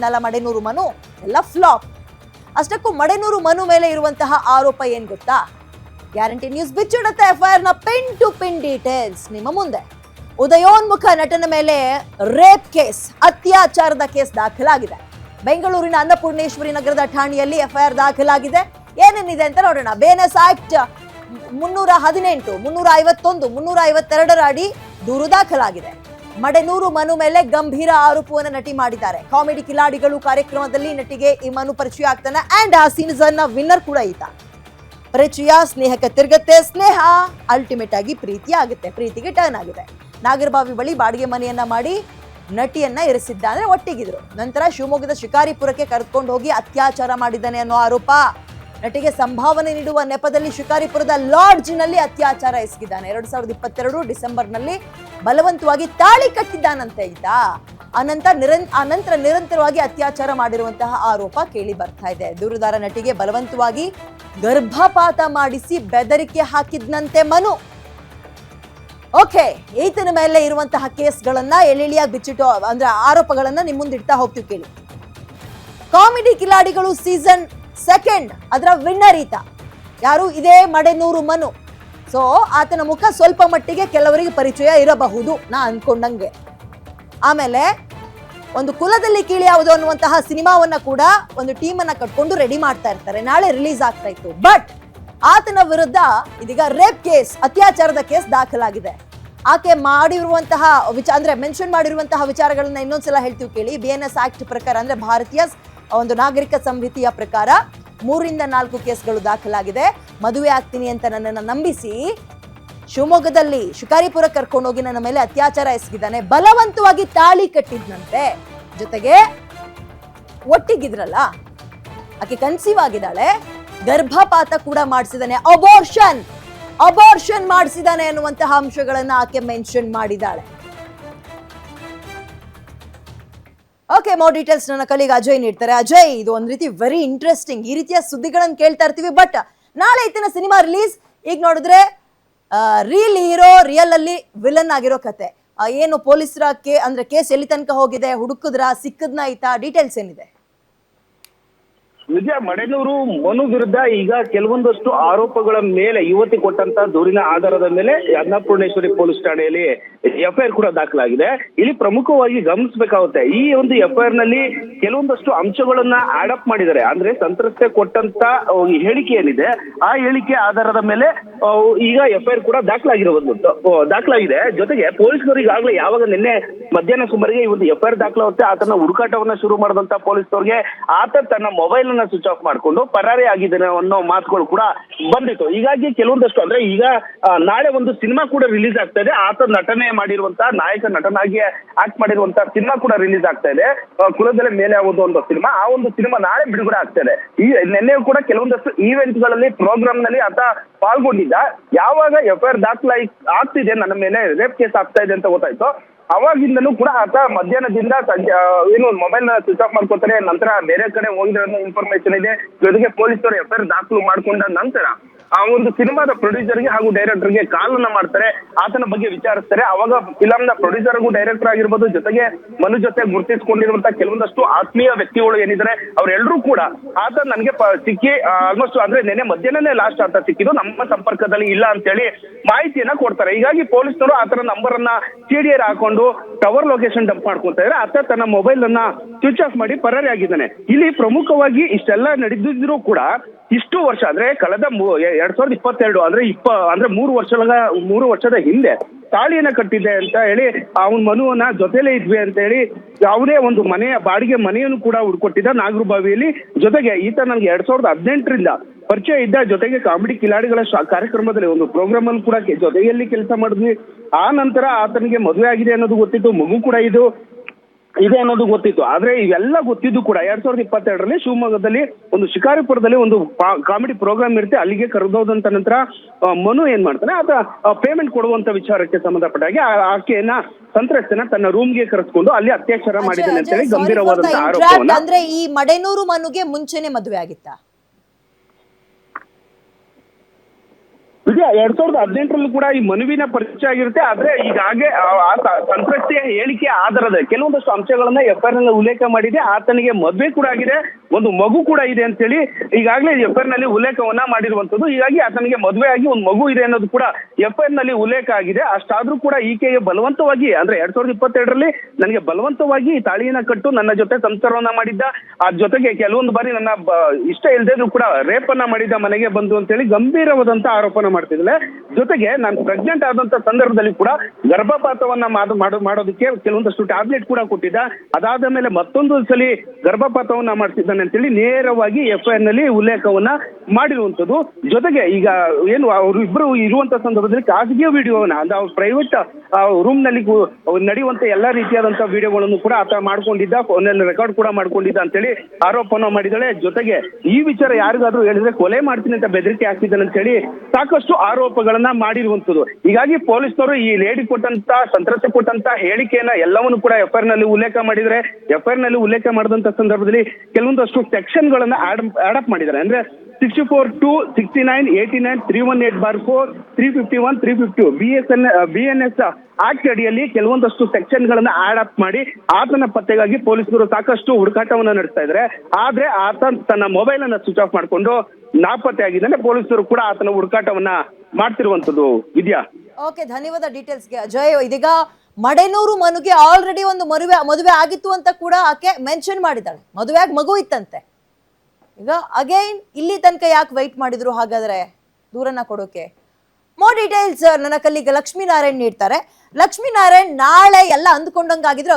ಮಾಡಿದ್ನಲ್ಲ ಮಡೆನೂರು ಮನು, ಎಲ್ಲ ಫ್ಲಾಪ್. ಅಷ್ಟಕ್ಕೂ ಮಡೆನೂರು ಮನು ಮೇಲೆ ಇರುವಂತಹ ಆರೋಪ ಏನ್ ಗೊತ್ತಾ? ಗ್ಯಾರಂಟಿ ನ್ಯೂಸ್ ಬಿಚ್ಚಿಡುತ್ತೆ ಎಫ್ಐಆರ್ನ ಪಿನ್ ಟು ಪಿನ್ ಡೀಟೇಲ್ಸ್ ನಿಮ್ಮ ಮುಂದೆ. ಉದಯೋನ್ಮುಖ ನಟನ ಮೇಲೆ ರೇಪ್ ಕೇಸ್, ಅತ್ಯಾಚಾರದ ಕೇಸ್ ದಾಖಲಾಗಿದೆ. ಬೆಂಗಳೂರಿನ ಅನ್ನಪೂರ್ಣೇಶ್ವರಿ ನಗರದ ಠಾಣೆಯಲ್ಲಿ ಎಫ್ಐಆರ್ ದಾಖಲಾಗಿದೆ. ಏನೇನಿದೆ ಅಂತ ನೋಡೋಣ. ಬೇನಸ್ ಆಕ್ಟ್ ಮುನ್ನೂರ ಹದಿನೆಂಟು, ಮುನ್ನೂರ ಐವತ್ತೊಂದು, ಮುನ್ನೂರ ಐವತ್ತೆರಡರ ಅಡಿ ದೂರು ದಾಖಲಾಗಿದೆ. ಮಡೆನೂರು ಮನು ಮೇಲೆ ಗಂಭೀರ ಆರೋಪವನ್ನು ನಟಿ ಮಾಡಿದ್ದಾರೆ. ಕಾಮಿಡಿ ಕಿಲಾಡಿಗಳು ಕಾರ್ಯಕ್ರಮದಲ್ಲಿ ನಟಿಗೆ ಈ ಮನು ಪರಿಚಯ ಆಗ್ತಾನೆ. ಅಂಡ್ ಆ ಸೀನ್ಸನ್ನ ವಿನ್ನರ್ ಕೂಡ ಈತ. ಪರಿಚಯ, ಸ್ನೇಹಕ್ಕೆ ತಿರುಗತ್ತೆ. ಸ್ನೇಹ ಅಲ್ಟಿಮೇಟ್ ಆಗಿ ಪ್ರೀತಿ ಆಗುತ್ತೆ. ಪ್ರೀತಿಗೆ ಟರ್ನ್ ಆಗಿದೆ. ನಾಗರಬಾವಿ ಬಳಿ ಬಾಡಿಗೆ ಮನೆಯನ್ನ ಮಾಡಿ ನಟಿಯನ್ನ ಇರಿಸಿದ್ದ ಅಂದ್ರೆ ಒಟ್ಟಿಗಿದ್ರು. ನಂತರ ಶಿವಮೊಗ್ಗದ ಶಿಕಾರಿಪುರಕ್ಕೆ ಕರೆದುಕೊಂಡು ಹೋಗಿ ಅತ್ಯಾಚಾರ ಮಾಡಿದ್ದಾನೆ ಅನ್ನೋ ಆರೋಪ. ನಟಿಗೆ ಸಂಭಾವನೆ ನೀಡುವ ನೆಪದಲ್ಲಿ ಶಿಕಾರಿಪುರದ ಲಾಡ್ಜ್ನಲ್ಲಿ ಅತ್ಯಾಚಾರ ಎಸಗಿದ್ದಾನೆ. ಎರಡು ಸಾವಿರದ ಇಪ್ಪತ್ತೆರಡು ಡಿಸೆಂಬರ್ನಲ್ಲಿ ಬಲವಂತವಾಗಿ ತಾಳಿ ಕಟ್ಟಿದ್ದಾನಂತೆ ಆಯ್ತಾ ಅನಂತ ನಿರಂ ಅನಂತರ ನಿರಂತರವಾಗಿ ಅತ್ಯಾಚಾರ ಮಾಡಿರುವಂತಹ ಆರೋಪ ಕೇಳಿ ಬರ್ತಾ ಇದೆ. ದೂರುದಾರ ನಟಿಗೆ ಬಲವಂತವಾಗಿ ಗರ್ಭಪಾತ ಮಾಡಿಸಿ ಬೆದರಿಕೆ ಹಾಕಿದ್ನಂತೆ ಮನು. ಓಕೆ, ಈತನ ಮೇಲೆ ಇರುವಂತಹ ಕೇಸ್ಗಳನ್ನ ಎಳಿಳಿಯಾಗಿ ಬಿಚ್ಚಿಟ್ಟು, ಅಂದ್ರೆ ಆರೋಪಗಳನ್ನ ನಿಮ್ ಮುಂದಿಡ್ತಾ ಹೋಗ್ತೀವಿ ಕೇಳಿ. ಕಾಮಿಡಿ ಕಿಲಾಡಿಗಳು ಸೀಸನ್ ಸೆಕೆಂಡ್, ಅದರ ವಿನ್ನರ್ ಈತ. ಯಾರು? ಇದೇ ಮಡೆನೂರು ಮನು. ಸೊ ಆತನ ಮುಖ ಸ್ವಲ್ಪ ಮಟ್ಟಿಗೆ ಕೆಲವರಿಗೆ ಪರಿಚಯ ಇರಬಹುದು, ನಾ ಅನ್ಕೊಂಡಂಗೆ. ಆಮೇಲೆ, ಒಂದು ಕುಲದಲ್ಲಿ ಕೀಳಿ ಯಾವುದು ಅನ್ನುವಂತಹ ಸಿನಿಮಾವನ್ನ ಕೂಡ ಒಂದು ಟೀಮ್ ಅನ್ನ ಕಟ್ಕೊಂಡು ರೆಡಿ ಮಾಡ್ತಾ ಇರ್ತಾರೆ. ನಾಳೆ ರಿಲೀಸ್ ಆಗ್ತಾ ಇತ್ತು. ಬಟ್ ಆತನ ವಿರುದ್ಧ ಇದೀಗ ರೇಪ್ ಕೇಸ್ ಅತ್ಯಾಚಾರದ ಕೇಸ್ ದಾಖಲಾಗಿದೆ. ಆಕೆ ಮಾಡಿರುವಂತಹ ವಿಚಾರ ಅಂದ್ರೆ ಮೆನ್ಷನ್ ಮಾಡಿರುವಂತಹ ವಿಚಾರಗಳನ್ನ ಇನ್ನೊಂದ್ಸಲ ಹೇಳ್ತೀವಿ ಕೇಳಿ. ಬಿ ಎನ್ ಆಕ್ಟ್ ಪ್ರಕಾರ, ಅಂದ್ರೆ ಭಾರತೀಯ ಒಂದು ನಾಗರಿಕ ಸಂಹಿತೆಯ ಪ್ರಕಾರ ಮೂರಿಂದ ನಾಲ್ಕು ಕೇಸ್ಗಳು ದಾಖಲಾಗಿದೆ. ಮದುವೆ ಆಗ್ತೀನಿ ಅಂತ ನನ್ನನ್ನು ನಂಬಿಸಿ ಶಿವಮೊಗ್ಗದಲ್ಲಿ ಶಿಕಾರಿಪುರ ಕರ್ಕೊಂಡೋಗಿ ನನ್ನ ಮೇಲೆ ಅತ್ಯಾಚಾರ ಎಸಗಿದ್ದಾನೆ. ಬಲವಂತವಾಗಿ ತಾಳಿ ಕಟ್ಟಿದ್ನಂತೆ. ಜೊತೆಗೆ ಒಟ್ಟಿಗಿದ್ರಲ್ಲ? ಆಕೆ ಕನ್ಸೀವ್ ಆಗಿದ್ದಾಳೆ ಗರ್ಭಪಾತ ಕೂಡ ಮಾಡಿಸಿದಾನೆ ಅಬೋರ್ಷನ್ ಅಬೋರ್ಷನ್ ಮಾಡಿಸಿದಾನೆ ಅನ್ನುವಂತಹ ಅಂಶಗಳನ್ನ ಆಕೆ ಮೆನ್ಷನ್ ಮಾಡಿದ್ದಾಳೆ. ಓಕೆ ಮೋರ್ ಡೀಟೇಲ್ಸ್ ನನ್ನ ಕಲಿಗೆ ಅಜಯ್ ನೀಡ್ತಾರೆ. ಅಜಯ್, ಇದು ಒಂದು ರೀತಿ ವೆರಿ ಇಂಟ್ರೆಸ್ಟಿಂಗ್ ಈ ರೀತಿಯ ಸುದ್ದಿಗಳನ್ನ ಕೇಳ್ತಾ ಇರ್ತೀವಿ ಬಟ್ ನಾಳೆ ಇತ್ತಿನ ಸಿನಿಮಾ ರಿಲೀಸ್ ಈಗ ನೋಡಿದ್ರೆ ರೀಲ್ ಹೀರೋ ರಿಯಲ್ ಅಲ್ಲಿ ವಿಲನ್ ಆಗಿರೋ ಕತೆ. ಏನು ಪೊಲೀಸರ ಕೇ, ಅಂದ್ರೆ ಕೇಸ್ ಎಲ್ಲಿ ತನಕ ಹೋಗಿದೆ, ಹುಡುಕಿದ್ರ, ಸಿಕ್ಕದ್ನ ಆಯ್ತಾ ಡೀಟೇಲ್ಸ್ ಏನಿದೆ? ನಿಜ ಮಡೆನೂರು ಮನು ವಿರುದ್ಧ ಈಗ ಕೆಲವೊಂದಷ್ಟು ಆರೋಪಗಳ ಮೇಲೆ ಯುವತಿ ಕೊಟ್ಟಂತ ದೂರಿನ ಆಧಾರದ ಮೇಲೆ ಅನ್ನಪೂರ್ಣೇಶ್ವರಿ ಪೊಲೀಸ್ ಠಾಣೆಯಲ್ಲಿ ಎಫ್ಐಆರ್ ಕೂಡ ದಾಖಲಾಗಿದೆ. ಇಲ್ಲಿ ಪ್ರಮುಖವಾಗಿ ಗಮನಿಸಬೇಕಾಗುತ್ತೆ, ಈ ಒಂದು ಎಫ್ಐಆರ್ನಲ್ಲಿ ಕೆಲವೊಂದಷ್ಟು ಅಂಶಗಳನ್ನ ಆಡಪ್ ಮಾಡಿದ್ದಾರೆ. ಅಂದ್ರೆ ಸಂತ್ರಸ್ತೆ ಕೊಟ್ಟಂತ ಹೇಳಿಕೆ ಏನಿದೆ, ಆ ಹೇಳಿಕೆ ಆಧಾರದ ಮೇಲೆ ಈಗ ಎಫ್ಐಆರ್ ಕೂಡ ದಾಖಲಾಗಿರುವಂತದ್ದು ದಾಖಲಾಗಿದೆ. ಜೊತೆಗೆ ಪೊಲೀಸರು ಈಗಾಗಲೇ ಯಾವಾಗ ನಿನ್ನೆ ಮಧ್ಯಾಹ್ನ ಸುಮಾರಿಗೆ ಈ ಒಂದು ಎಫ್ಐಆರ್ ದಾಖಲಾಗುತ್ತೆ, ಆತನ ಹುಡುಕಾಟವನ್ನ ಶುರು ಮಾಡಿದಂತ ಪೊಲೀಸರಿಗೆ ಆತ ತನ್ನ ಮೊಬೈಲ್ ಸ್ವಿಚ್ ಆಫ್ ಮಾಡಿಕೊಂಡು ಪರಾರಿ ಆಗಿದ್ದಾನೆ ಅನ್ನೋ ಮಾತುಗಳು ಕೂಡ ಬಂದಿತ್ತು. ಹೀಗಾಗಿ ಕೆಲವೊಂದಷ್ಟು ಅಂದ್ರೆ ಈಗ ನಾಳೆ ಒಂದು ಸಿನಿಮಾ ಕೂಡ ರಿಲೀಸ್ ಆಗ್ತಾ ಇದೆ. ಆತ ನಟನೆ ಮಾಡಿರುವಂತಹ ನಾಯಕ ನಟನಾಗಿ ಆಕ್ಟ್ ಮಾಡಿರುವಂತಹ ಸಿನಿಮಾ ಕೂಡ ರಿಲೀಸ್ ಆಗ್ತಾ ಇದೆ. ಕುಲದಲ್ಲೇ ಮೇಲೆ ಆಗೋದು ಒಂದು ಸಿನಿಮಾ. ಆ ಒಂದು ಸಿನಿಮಾ ನಾಳೆ ಬಿಡುಗಡೆ ಆಗ್ತಾ ಇದೆ. ಈ ನಿನ್ನೆ ಕೂಡ ಕೆಲವೊಂದಷ್ಟು ಈವೆಂಟ್ಗಳಲ್ಲಿ ಪ್ರೋಗ್ರಾಮ್ನಲ್ಲಿ ಆತ ಪಾಲ್ಗೊಂಡಿದ್ದ. ಯಾವಾಗ ಎಫ್ ಐ ಆರ್ ದಾಖಲಾಯಿ, ಆಗ್ತಿದೆ ನನ್ನ ಮೇಲೆ ರೇಪ್ ಕೇಸ್ ಆಗ್ತಾ ಇದೆ ಅಂತ ಗೊತ್ತಾಯ್ತು. ಅವಾಗಿಂದಲೂ ಕೂಡ ಆತ ಮಧ್ಯಾಹ್ನದಿಂದ ಸಂಜೆ ಏನು ಮೊಬೈಲ್ ಸ್ವಿಚ್ ಆಫ್ ಮಾಡ್ಕೊತಾರೆ ನಂತರ ಬೇರೆ ಕಡೆ ಹೋಗಿದ್ರೆ ಅನ್ನೋ ಇನ್ಫಾರ್ಮೇಶನ್ ಇದೆ. ಜೊತೆಗೆ ಪೊಲೀಸರು ಎಫ್ ಆರ್ ದಾಖಲು ಮಾಡ್ಕೊಂಡ ನಂತರ ಆ ಒಂದು ಸಿನಿಮಾದ ಪ್ರೊಡ್ಯೂಸರ್ಗೆ ಹಾಗೂ ಡೈರೆಕ್ಟರ್ಗೆ ಕಾಲನ್ನ ಮಾಡ್ತಾರೆ. ಆತನ ಬಗ್ಗೆ ವಿಚಾರಿಸ್ತಾರೆ. ಅವಾಗ ಫಿಲಂ ನ ಪ್ರೊಡ್ಯೂಸರ್ಗೂ ಡೈರೆಕ್ಟರ್ ಆಗಿರ್ಬೋದು, ಜೊತೆಗೆ ಮನು ಜೊತೆ ಗುರುತಿಸಿಕೊಂಡಿರುವಂತಹ ಕೆಲವೊಂದಷ್ಟು ಆತ್ಮೀಯ ವ್ಯಕ್ತಿಗಳು ಏನಿದ್ದಾರೆ ಅವರೆಲ್ಲರೂ ಕೂಡ ಆತ ನನಗೆ ಸಿಕ್ಕಿ ಆಲ್ಮೋಸ್ಟ್ ಅಂದ್ರೆ ನೆನೆ ಮಧ್ಯಾಹ್ನನೇ ಲಾಸ್ಟ್ ಆತ ಸಿಕ್ಕಿದ್ದು. ನಮ್ಮ ಸಂಪರ್ಕದಲ್ಲಿ ಇಲ್ಲ ಅಂತೇಳಿ ಮಾಹಿತಿಯನ್ನ ಕೊಡ್ತಾರೆ. ಹೀಗಾಗಿ ಪೊಲೀಸ್ನವರು ಆತನ ನಂಬರ್ ಅನ್ನ ಸಿಡಿಆರ್ ಹಾಕೊಂಡು ಟವರ್ ಲೊಕೇಶನ್ ಡಂಪ್ ಮಾಡ್ಕೊಂತ ಇದ್ರೆ. ಆತ ತನ್ನ ಮೊಬೈಲ್ ಅನ್ನ ಸ್ವಿಚ್ ಆಫ್ ಮಾಡಿ ಪರಾರಿ ಆಗಿದ್ದಾನೆ. ಇಲ್ಲಿ ಪ್ರಮುಖವಾಗಿ ಇಷ್ಟೆಲ್ಲ ನಡೆದಿದ್ರು ಕೂಡ ಇಷ್ಟು ವರ್ಷ, ಅಂದ್ರೆ ಕಳೆದ ಎರಡ್ ಸಾವಿರದ ಇಪ್ಪತ್ತೆರಡು ಅಂದ್ರೆ ಇಪ್ಪ, ಅಂದ್ರೆ ಮೂರು ವರ್ಷಗಳ ಮೂರು ವರ್ಷದ ಹಿಂದೆ ತಾಳಿಯನ್ನ ಕಟ್ಟಿದ್ದೆ ಅಂತ ಹೇಳಿ ಅವನ ಮನುವನ್ನ ಜೊತೆಲೇ ಇದ್ವಿ ಅಂತ ಹೇಳಿ ಯಾವುದೇ ಒಂದು ಮನೆಯ ಬಾಡಿಗೆ ಮನೆಯನ್ನು ಕೂಡ ಹುಡ್ಕೊಟ್ಟಿದ್ದ ನಾಗರಬಾವಿಯಲ್ಲಿ ಜೊತೆಗೆ ಈತ ನನ್ಗೆ ಎರಡ್ ಸಾವಿರದ ಹದಿನೆಂಟರಿಂದ ಪರಿಚಯ ಇದ್ದ ಜೊತೆಗೆ ಕಾಮಿಡಿ ಕಿಲಾಡಿಗಳ ಕಾರ್ಯಕ್ರಮದಲ್ಲಿ ಒಂದು ಪ್ರೋಗ್ರಾಮ್ ಅಲ್ಲಿ ಕೂಡ ಜೊತೆಯಲ್ಲಿ ಕೆಲಸ ಮಾಡಿದ್ವಿ. ಆ ನಂತರ ಆತನಿಗೆ ಮದುವೆ ಆಗಿದೆ ಅನ್ನೋದು ಗೊತ್ತಿತ್ತು, ಮಗು ಕೂಡ ಇದು. ಇದೆ ಅನ್ನೋದು ಗೊತ್ತಿತ್ತು ಆದ್ರೆ ಇವೆಲ್ಲ ಗೊತ್ತಿದ್ದು ಕೂಡ ಎರಡ್ ಸಾವಿರದ ಇಪ್ಪತ್ತೆರಡರಲ್ಲಿ ಶಿವಮೊಗ್ಗದಲ್ಲಿ ಒಂದು ಶಿಕಾರಿಪುರದಲ್ಲಿ ಒಂದು ಕಾಮಿಡಿ ಪ್ರೋಗ್ರಾಮ್ ಇರುತ್ತೆ ಅಲ್ಲಿಗೆ ಕರೆದೋದಂತ ನಂತರ ಮನು ಏನ್ ಮಾಡ್ತಾನೆ ಆತ ಪೇಮೆಂಟ್ ಕೊಡುವಂತ ವಿಚಾರಕ್ಕೆ ಸಂಬಂಧಪಟ್ಟ ಹಾಗೆ ಆ- ಆಕೆಯನ್ನ ಸಂತ್ರಸ್ತನ ತನ್ನ ರೂಮ್ಗೆ ಕರೆಸ್ಕೊಂಡು ಅಲ್ಲಿ ಅತ್ಯಾಚಾರ ಮಾಡಿದ್ದಾನೆ ಅಂತ ಹೇಳಿ ಅಜಯ್, sorry ಗಂಭೀರವಾದಂತ interrupt. ಆರೋಪವನ್ನ ಅಂದ್ರೆ ಈ ಮಡೆನೂರು ಮನುಗೆ ಮುಂಚೆನೆ ಮದುವೆ ಆಗಿತ್ತಾ ವಿದ್ಯಾ ಎರಡ್ ಸಾವಿರದ ಹದಿನೆಂಟರಲ್ಲೂ ಕೂಡ ಈ ಮನುವಿನ ಪರಿಚಯ ಆಗಿರುತ್ತೆ. ಆದ್ರೆ ಈಗಾಗೆ ಆ- ಸಂತ್ರಸ್ತೆಯ ಹೇಳಿಕೆ ಆಧಾರದ, ಕೆಲವೊಂದಷ್ಟು ಅಂಶಗಳನ್ನ ಎಫ್ ಐ ನಲ್ಲಿ ಉಲ್ಲೇಖ ಮಾಡಿದೆ. ಆತನಿಗೆ ಮದುವೆ ಕೂಡ ಆಗಿದೆ. ಒಂದು ಮಗು ಕೂಡ ಇದೆ ಅಂತ ಹೇಳಿ ಈಗಾಗಲೇ ಎಫ್ನಲ್ಲಿ ಉಲ್ಲೇಖವನ್ನ ಮಾಡಿರುವಂತದ್ದು ಹೀಗಾಗಿ ಆತನಿಗೆ ಮದುವೆ ಆಗಿ ಒಂದು ಮಗು ಇದೆ ಅನ್ನೋದು ಕೂಡ ಎಫ್ನಲ್ಲಿ ಉಲ್ಲೇಖ ಆಗಿದೆ. ಅಷ್ಟಾದ್ರೂ ಕೂಡ ಈಕೆಗೆ ಬಲವಂತವಾಗಿ ಅಂದ್ರೆ ಎರಡ್ ಸಾವಿರದ ಇಪ್ಪತ್ತೆರಡರಲ್ಲಿ ನನಗೆ ಬಲವಂತವಾಗಿ ತಾಳಿಯನ್ನ ಕಟ್ಟು ನನ್ನ ಜೊತೆ ಸಂಸಾರವನ್ನ ಮಾಡಿದ್ದ. ಆ ಜೊತೆಗೆ ಕೆಲವೊಂದು ಬಾರಿ ನನ್ನ ಇಷ್ಟ ಇಲ್ಲದೆ ಕೂಡ ರೇಪ್ ಅನ್ನ ಮಾಡಿದ್ದ ಮನೆಗೆ ಬಂದು ಅಂತ ಹೇಳಿ ಗಂಭೀರವಾದಂತ ಆರೋಪನ ಮಾಡ್ತಿದ್ದಾಳೆ ಜೊತೆಗೆ ನಾನು ಪ್ರೆಗ್ನೆಂಟ್ ಆದಂತ ಸಂದರ್ಭದಲ್ಲಿ ಕೂಡ ಗರ್ಭಪಾತವನ್ನ ಮಾಡು, ಮಾಡು- ಮಾಡೋದಕ್ಕೆ ಕೆಲವೊಂದಷ್ಟು ಟ್ಯಾಬ್ಲೆಟ್ ಕೂಡ ಕೊಟ್ಟಿದ್ದ. ಅದಾದ ಮೇಲೆ ಮತ್ತೊಂದು ಸಲ ಗರ್ಭಪಾತವನ್ನ ಮಾಡ್ತಿದ್ದಾನೆ ಅಂತೇಳಿ ನೇರವಾಗಿ ಎಫ್ ಐ ನಲ್ಲಿ ಉಲ್ಲೇಖವನ್ನ ಮಾಡಿರುವಂತದ್ದು ಜೊತೆಗೆ ಈಗ ಏನು ಅವರು ಇಬ್ಬರು ಇರುವಂತ ಸಂದರ್ಭದಲ್ಲಿ ಖಾಸಗಿ ವಿಡಿಯೋವನ್ನ ಅಂದ್ರೆ ಅವ್ರ ಪ್ರೈವೇಟ್ ರೂಮ್ನಲ್ಲಿ ನಡೆಯುವಂತ ಎಲ್ಲಾ ರೀತಿಯಾದಂತ ವಿಡಿಯೋಗಳನ್ನು ಕೂಡ ಆತ ಮಾಡ್ಕೊಂಡಿದ್ದ ಫೋನಲ್ಲಿ ರೆಕಾರ್ಡ್ ಕೂಡ ಮಾಡ್ಕೊಂಡಿದ್ದ ಅಂತೇಳಿ ಆರೋಪನ ಮಾಡಿದಳೆ ಜೊತೆಗೆ ಈ ವಿಚಾರ ಯಾರಿಗಾದ್ರೂ ಹೇಳಿದ್ರೆ ಕೊಲೆ ಮಾಡ್ತೀನಿ ಅಂತ ಬೆದರಿಕೆ ಆಗ್ತಿದೆ ಅಂತ ಹೇಳಿ ಸಾಕಷ್ಟು ಆರೋಪಗಳನ್ನ ಮಾಡಿರುವಂತದ್ದು ಹೀಗಾಗಿ ಪೊಲೀಸ್ನವರು ಈ ಲೇಡಿ ಕೊಟ್ಟಂತ, ಸಂತ್ರಸ್ತ ಕೊಟ್ಟಂತ ಹೇಳಿಕೆಯನ್ನ ಎಲ್ಲವನ್ನು ಕೂಡ ಎಫ್ಐಆರ್ನಲ್ಲಿ ಉಲ್ಲೇಖ ಮಾಡಿದ್ರೆ ಎಫ್ಐಆರ್ನಲ್ಲಿ ಉಲ್ಲೇಖ ಮಾಡಿದಂತ ಸಂದರ್ಭದಲ್ಲಿ ಕೆಲವೊಂದಷ್ಟು ಸೆಕ್ಷನ್ ಗಳನ್ನ ಮಾಡಿದ್ದಾರೆ. ಅಂದ್ರೆ sixty four to sixty nine eighty nine three one eight bar four three fifty one three fifty B S N B N S act ಅಡಿಯಲ್ಲಿ ಕೆಲವೊಂದಷ್ಟು ಸೆಕ್ಷನ್ ಗಳನ್ನ ಆಡ್ ಅಪ್ ಮಾಡಿ ಆತನ ಪತ್ತೆಗಾಗಿ ಪೊಲೀಸರು ಸಾಕಷ್ಟು ಹುಡುಕಾಟವನ್ನು ನಡೆಸ್ತಾ ಇದ್ದಾರೆ ಆದ್ರೆ ಆತ ತನ್ನ ಮೊಬೈಲ್ ಅನ್ನ ಸ್ವಿಚ್ ಆಫ್ ಮಾಡಿಕೊಂಡು ನಾಪತ್ತೆ ಆಗಿದ್ದಾನೆ ಪೊಲೀಸರು ಕೂಡ ಆತನ ಹುಡುಕಾಟವನ್ನ ಮಾಡ್ತಿರುವಂತದ್ದು ಇದೆಯಾ? ಓಕೆ ಧನ್ಯವಾದ ಡೀಟೇಲ್ಸ್ಗೆ ಅಜಯ್ ಇದೀಗ ಮಡೆನೂರು ಮನುಗೆ ಆಲ್ರೆಡಿ ಒಂದು ಮದುವೆ ಮದುವೆ ಆಗಿತ್ತು ಅಂತ ಕೂಡ ಆಕೆ ಮೆನ್ಷನ್ ಮಾಡಿದ್ದಾಳೆ. ಮದುವೆ ಆಗಿ ಮಗು ಇತ್ತಂತೆ. ಈಗ ಅಗೈನ್ ಇಲ್ಲಿ ತನಕ ಯಾಕೆ ವೈಟ್ ಮಾಡಿದ್ರು? ಹಾಗಾದ್ರೆ ದೂರನ್ನ ಕೊಡೋಕೆ. ಮೋರ್ ಡೀಟೇಲ್ಸ್ ನನ್ನ ಕಲ್ಲಿಗೆ ಲಕ್ಷ್ಮೀನಾರಾಯಣ್ ನೀಡ್ತಾರೆ. ಲಕ್ಷ್ಮೀನಾರಾಯಣ್ ನಾಳೆ ಎಲ್ಲ ಅಂದ್ಕೊಂಡಂಗಾಗಿದ್ರೆ